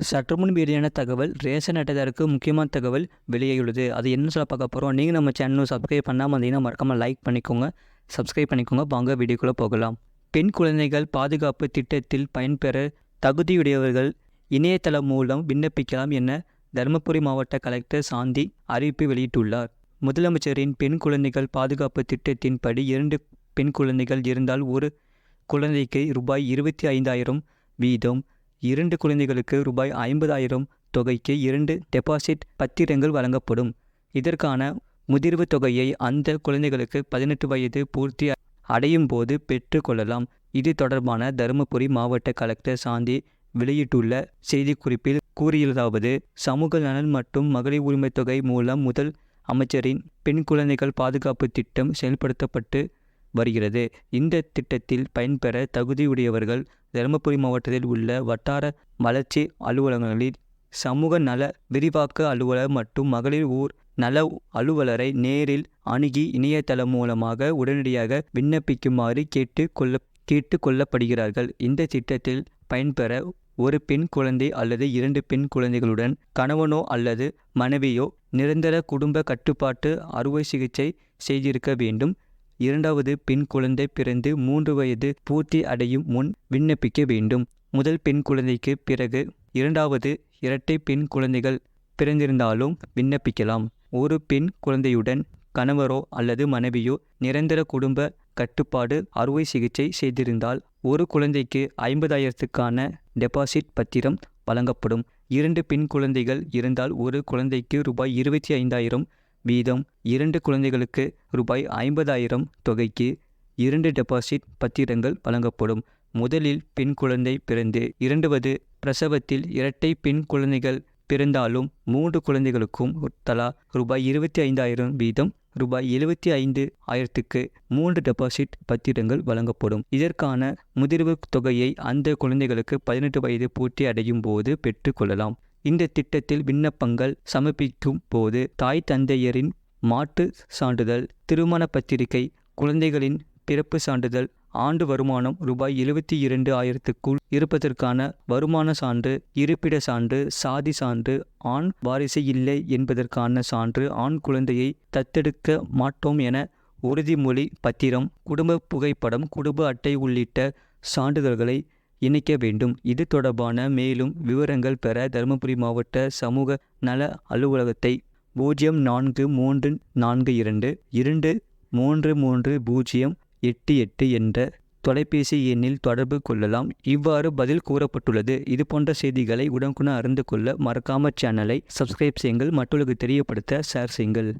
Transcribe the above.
சற்றுமுன் வெளியான தகவல் ரேஷன் அட்டைதாருக்கு முக்கியமான தகவல் வெளியாகியுள்ளது. அது என்ன சொல்ல பார்க்க போகிறோம் நீங்கள் நம்ம சேனலும் சப்ஸ்கிரைப் பண்ணாமல் வந்தீங்கன்னா மறக்காமல் லைக் பண்ணிக்கோங்க. சப்ஸ்கிரைப் பண்ணிக்கோங்க. வாங்க வீடியோக்குள்ளே போகலாம். பெண் குழந்தைகள் பாதுகாப்பு திட்டத்தில் பயன்பெற தகுதியுடையவர்கள் இணையதளம் மூலம் விண்ணப்பிக்கலாம் என தருமபுரி மாவட்ட கலெக்டர் சாந்தி அறிவிப்பு வெளியிட்டுள்ளார். முதலமைச்சரின் பெண் குழந்தைகள் பாதுகாப்பு திட்டத்தின்படி இரண்டு பெண் குழந்தைகள் இருந்தால் ஒரு குழந்தைக்கு ரூபாய் இருபத்தி ஐந்தாயிரம் வீதம் இரண்டு குழந்தைகளுக்கு ரூபாய் ஐம்பதாயிரம் தொகைக்கு இரண்டு டெபாசிட் பத்திரங்கள் வழங்கப்படும். இதற்கான முதிர்வு தொகையை அந்த குழந்தைகளுக்கு பதினெட்டு வயது பூர்த்தி அடையும் போது பெற்று கொள்ளலாம். இது தொடர்பான தருமபுரி மாவட்ட கலெக்டர் சாந்தி வெளியிட்டுள்ள செய்திக்குறிப்பில் கூறியுள்ளதாவது சமூக நலன் மற்றும் மகளிர் உரிமைத் தொகை மூலம் முதல் அமைச்சரின் பெண் குழந்தைகள் பாதுகாப்பு திட்டம் செயல்படுத்தப்பட்டு வருகிறது. இந்த திட்டத்தில் பயன்பெற தகுதியுடையவர்கள் தருமபுரி மாவட்டத்தில் உள்ள வட்டார வளர்ச்சி அலுவலகங்களில் சமூக நல விரிவாக்க அலுவலர் மற்றும் மகளிர் ஊர் நல அலுவலரை நேரில் அணுகி இணையதளம் மூலமாக உடனடியாக விண்ணப்பிக்குமாறு கேட்டு கொள்ள கேட்டு கொள்ளப்படுகிறார்கள். இந்த திட்டத்தில் பயன்பெற ஒரு பெண் குழந்தை அல்லது இரண்டு பெண் குழந்தைகளுடன் கணவனோ அல்லது மனைவியோ நிரந்தர குடும்ப கட்டுப்பாட்டு அறுவை சிகிச்சை செய்திருக்க வேண்டும். இரண்டாவது பெண் குழந்தை பிறந்து மூன்று வயது பூர்த்தி அடையும் முன் விண்ணப்பிக்க வேண்டும். முதல் பெண் குழந்தைக்கு பிறகு இரண்டாவது இரட்டை பெண் குழந்தைகள் பிறந்திருந்தாலும் விண்ணப்பிக்கலாம். ஒரு பெண் குழந்தையுடன் கணவரோ அல்லது மனைவியோ நிரந்தர குடும்ப கட்டுப்பாடு அறுவை சிகிச்சை செய்திருந்தால் ஒரு குழந்தைக்கு ஐம்பதாயிரத்துக்கான டெபாசிட் பத்திரம் வழங்கப்படும். இரண்டு பெண் குழந்தைகள் இருந்தால் ஒரு குழந்தைக்கு ரூபாய் இருபத்தி ஐந்தாயிரம் வீதம் இரண்டு குழந்தைகளுக்கு ரூபாய் ஐம்பதாயிரம் தொகைக்கு இரண்டு டெபாசிட் பத்திரங்கள் வழங்கப்படும். முதலில் பெண் குழந்தை பிறந்து இரண்டாவது பிரசவத்தில் இரட்டை பெண் குழந்தைகள் பிறந்தாலும் மூன்று குழந்தைகளுக்கும் தலா ரூபாய் இருபத்தி ஐந்தாயிரம் வீதம் ரூபாய் எழுபத்தி ஐந்து ஆயிரத்துக்கு மூன்று டெபாசிட் பத்திரங்கள் வழங்கப்படும். இதற்கான முதிர்வு தொகையை அந்த குழந்தைகளுக்கு பதினெட்டு வயது பூர்த்தி அடையும் போது பெற்றுக்கொள்ளலாம் இந்த திட்டத்தில் விண்ணப்பங்கள் சமர்ப்பிக்கும் போது தாய் தந்தையரின் மாட்டு சான்றிதழ் திருமண பத்திரிகை குழந்தைகளின் பிறப்பு சான்றிதழ் ஆண்டு வருமானம் ரூபாய் எழுபத்தி இரண்டு ஆயிரத்துக்குள் இருப்பதற்கான வருமான சான்று இருப்பிட சான்று சாதி சான்று ஆண் வாரிசு இல்லை என்பதற்கான சான்று ஆண் குழந்தையை தத்தெடுக்க மாட்டோம் என உறுதிமொழி பத்திரம் குடும்ப புகைப்படம் குடும்ப அட்டை உள்ளிட்ட சான்றிதழ்களை இணைக்க வேண்டும். இது தொடர்பான மேலும் விவரங்கள் பெற தருமபுரி மாவட்ட சமூக நல அலுவலகத்தை பூஜ்ஜியம் நான்கு மூன்று நான்கு இரண்டு இரண்டு மூன்று மூன்று பூஜ்ஜியம் எட்டு எட்டு என்ற தொலைபேசி எண்ணில் தொடர்பு கொள்ளலாம். இவ்வாறு பதில் கூறப்பட்டுள்ளது. இது போன்ற செய்திகளை உடனுக்குடன் அறிந்து கொள்ள மறக்காம சேனலை சப்ஸ்கிரைப் செய்யுங்கள். மற்றவர்களுக்கு தெரியப்படுத்த ஷேர் செய்யுங்கள்.